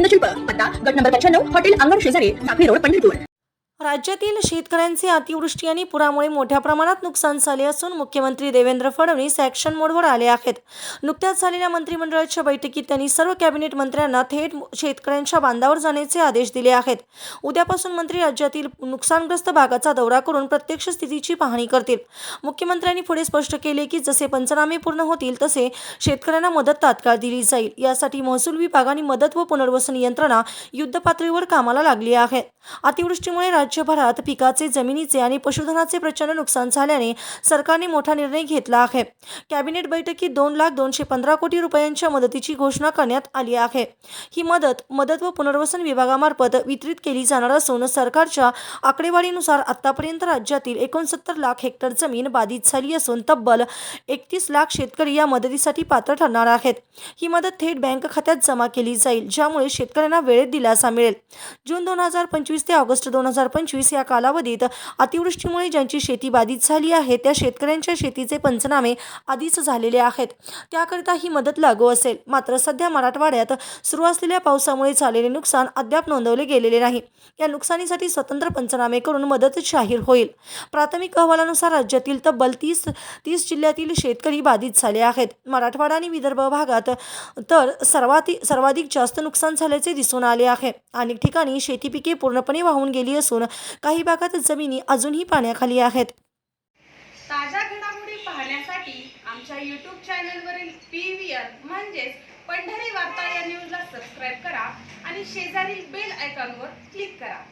गोविंद शिल्प पत्ता गट नंबर पंच्याण्णव हॉटेल अंगण शेजारी साखळी रोड पंढरपूर. राज्यातील शेतकऱ्यांचे अतिवृष्टी आणि पुरामुळे मोठ्या प्रमाणात नुकसान झाले असून मुख्यमंत्री देवेंद्र फडणवीस ॲक्शन मोडवर आले आहेत. नुकत्याच झालेल्या मंत्रिमंडळाच्या बैठकीत त्यांनी सर्व कॅबिनेट मंत्र्यांना थेट शेतकऱ्यांच्या बांधावर जाण्याचे आदेश दिले आहेत. उद्यापासून मंत्री राज्यातील नुकसानग्रस्त भागाचा दौरा करून प्रत्यक्ष स्थितीची पाहणी करतील. मुख्यमंत्र्यांनी पुढे स्पष्ट केले की जसे पंचनामे पूर्ण होतील तसे शेतकऱ्यांना मदत तात्काळ दिली जाईल. यासाठी महसूल विभाग आणि मदत व पुनर्वसन यंत्रणा युद्धपातळीवर कामाला लागली आहे अतिवृष्टीमुळे राज्यभरात पिकाचे जमिनीचे आणि पशुधनाचे प्रचंड नुकसान झाल्याने सरकारने मोठा निर्णय घेतला आहे. कॅबिनेट बैठकीत दोन लाख दोनशे पंधरा कोटी रुपयांच्या मदतीची घोषणा करण्यात आली आहे. ही मदत मदत व पुनर्वसन विभागामार्फत वितरित केली जाणार असून सरकारच्या आकडेवारीनुसार आतापर्यंत राज्यातील एकोणसत्तर लाख हेक्टर जमीन बाधित झाली असून तब्बल एकतीस लाख शेतकरी या मदतीसाठी पात्र ठरणार आहेत. ही मदत थेट बँक खात्यात जमा केली जाईल ज्यामुळे शेतकऱ्यांना वेळेत दिलासा मिळेल. जून दोन हजार पंचवीस ते ऑगस्ट दोन हजार पंचवीस या कालावधीत अतिवृष्टीमुळे ज्यांची शेती बाधित झाली आहे त्या शेतकऱ्यांच्या शेतीचे पंचनामे आधीच झालेले आहेत. त्याकरिता ही मदत लागू असेल. मात्र सध्या मराठवाड्यात सुरू असलेल्या पावसामुळे झालेले नुकसान अद्याप नोंदवले गेलेले नाही. या नुकसानीसाठी स्वतंत्र पंचनामे करून मदत जाहीर होईल. प्राथमिक अहवालानुसार राज्यातील तब्बल तीस तीस जिल्ह्यातील शेतकरी बाधित झाले आहेत. मराठवाडा आणि विदर्भ भागात तर सर्वाधिक सर्वाधिक जास्त नुकसान झाल्याचे दिसून आले आहे. अनेक ठिकाणी शेती पिके पूर्णपणे वाहून गेली असून काही भागात जमिनी अजूनही पाण्याखाली आहेत. ताज्या घडामोडी पाहण्यासाठी आमच्या यूट्यूब चॅनलवरील पी व्ही आर म्हणजेच पंढरी वार्ता या न्यूजला सबस्क्राईब करा आणि शेजारील बेल आयकॉनवर क्लिक करा.